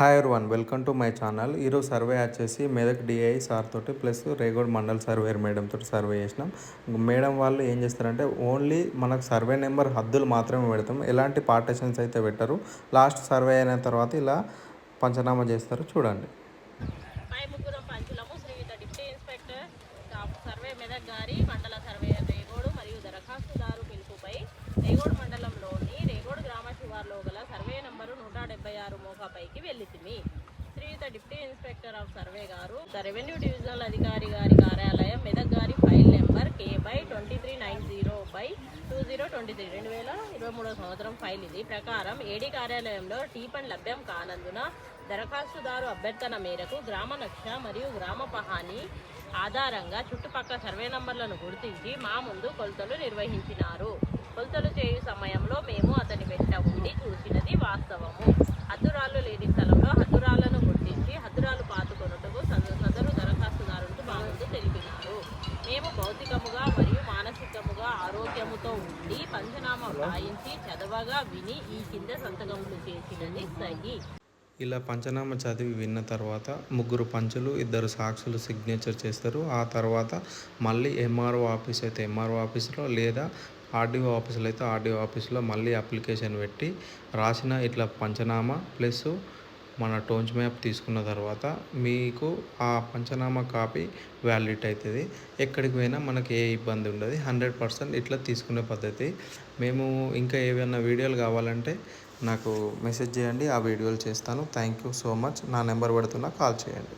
Hi one welcome to my channel ఈరోజు survey వచ్చేసి Medak DI sir తోటి plus Regode mandal surveyor madam తోటి survey చేసినాం. మేడం వాళ్ళు ఏం చేస్తారంటే ఓన్లీ మనకు సర్వే నెంబర్ హద్దులు మాత్రమే పెడతాం. ఎలాంటి పార్టీషన్స్ అయితే పెట్టరు. లాస్ట్ సర్వే అయిన తర్వాత ఇలా పంచనామా చేస్తారు చూడండి. ముగ్గురం పంచులము. ఇన్స్పెక్టర్ సర్వే మెదక్ గారి మండల సర్వే రేగోడు మరియు దరఖాస్తుదారు పిలుపుపై రేగోడు మండలంలోని రేగోడు గ్రామ శివార్లో గల సర్వే నంబరు నూట పైకి ఆరు వెళ్ళితిమి శ్రీయుత డిప్యూటీ ఇన్స్పెక్టర్ ఆఫ్ సర్వే గారు ద రెవెన్యూ డివిజనల్ అధికారి గారి కార్యాలయం మెదక్ గారి file number K by twenty three nine zero by two zero twenty three. రెండు వేల ఇరవై మూడో సంవత్సరం ఫైల్ ఇది. ప్రకారం ఏడీ కార్యాలయంలో టీపన్ లభ్యం కానందున దరఖాస్తుదారు అభ్యర్థన మేరకు గ్రామ నక్ష మరియు గ్రామ పహాని ఆధారంగా చుట్టుపక్కల సర్వే నంబర్లను గుర్తించి మా ముందు కొలతలు నిర్వహించినారు. కొలతలు చేయు సమయంలో మేము అతని వెంట ఆరోగ్యముతో ఉండి పంచనామా వ్రాయించి చదవగా విని ఈ కింద సంతకములు చేసినది సహి. ఇలా పంచనామా చదివి విన్న తర్వాత ముగ్గురు పంచులు ఇద్దరు సాక్షులు సిగ్నేచర్ చేస్తారు. ఆ తర్వాత మళ్ళీ ఎంఆర్ఓ ఆఫీస్ అయితే ఎంఆర్ఓ ఆఫీస్లో లేదా ఆర్డీఓ ఆఫీసులో అయితే ఆర్డీఓ ఆఫీస్లో మళ్ళీ అప్లికేషన్ పెట్టి రాసిన ఇట్లా పంచనామా ప్లస్ మన టోన్స్ మ్యాప్ తీసుకున్న తర్వాత మీకు ఆ పంచనామా కాపీ వ్యాలిడ్ అవుతుంది. ఎక్కడికి పోయినా మనకి ఏ ఇబ్బంది ఉండదు. హండ్రెడ్ పర్సెంట్ ఇట్లా తీసుకునే పద్ధతి. మేము ఇంకా ఏమైనా వీడియోలు కావాలంటే నాకు మెసేజ్ చేయండి. ఆ వీడియోలు చేస్తాను. Thank you so much. నా నెంబర్ పెడుతున్నా కాల్ చేయండి.